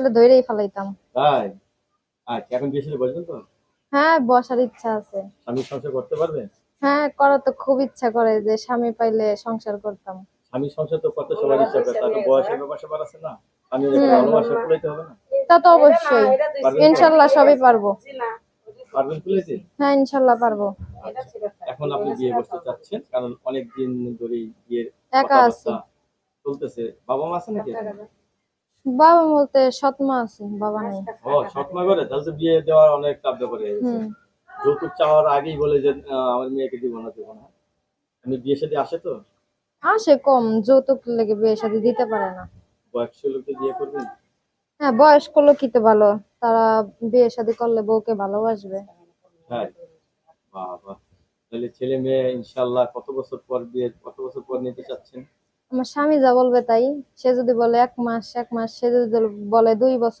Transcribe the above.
তাহলে ধরেই ফেলাইতাম। তাই? আচ্ছা এখন বিয়ে সাথে বসবেন তো? হ্যাঁ বসার ইচ্ছা আছে। স্বামী সংসার করতে পারবেন হ্যাঁ করার তো খুব ইচ্ছা করে যে স্বামী পাইলে সংসার করতাম। স্বামী সংসার তো করতে সবার ইচ্ছা করে তার তো বয়সের ব্যাপার আছে না? আমি ভালোবাসা কুলাইতে হবে না? তা তো অবশ্যই। তো? ইনশাল্লাহ সবই পারব। পারবেন কুলাইতে হ্যাঁ ইনশাল্লাহ পারব। এখন আপনি বিয়ে করতে চাচ্ছেন কারণ অনেক দিন বিয়ের একা আছি। চলতেছে। বাবা মা আছে নাকি? বাবা বলতে সৎমা আছে বাবা নেই। ও স্বপ্ন করে? তাহলে তো বিয়ে দেওয়ার অনেক গেছে হুম। যৌতুক চাওয়ার আগেই বলে যে আমার মেয়েকে দিব না দিব না। আমি বিয়ে সাথে আসে তো? আসে কম যৌতুক লেগে বিয়ে শাদী দিতে পারে না। বয়স্ক লোককে বিয়ে করবেন হ্যাঁ বয়স্ক লোকই তো ভালো। তারা বিয়ে শাদী করলে বউকে ভালোবাসবে। হ্যাঁ। বাবা তাহলে ছেলে মেয়ে ইনশাল্লাহ কত বছর পর বিয়ে কত বছর পর নিতে চাচ্ছেন? আমার স্বামী যা বলবে তাই। সে যদি বলে এক মাস এক মাস, সে যদি বলে দুই বছর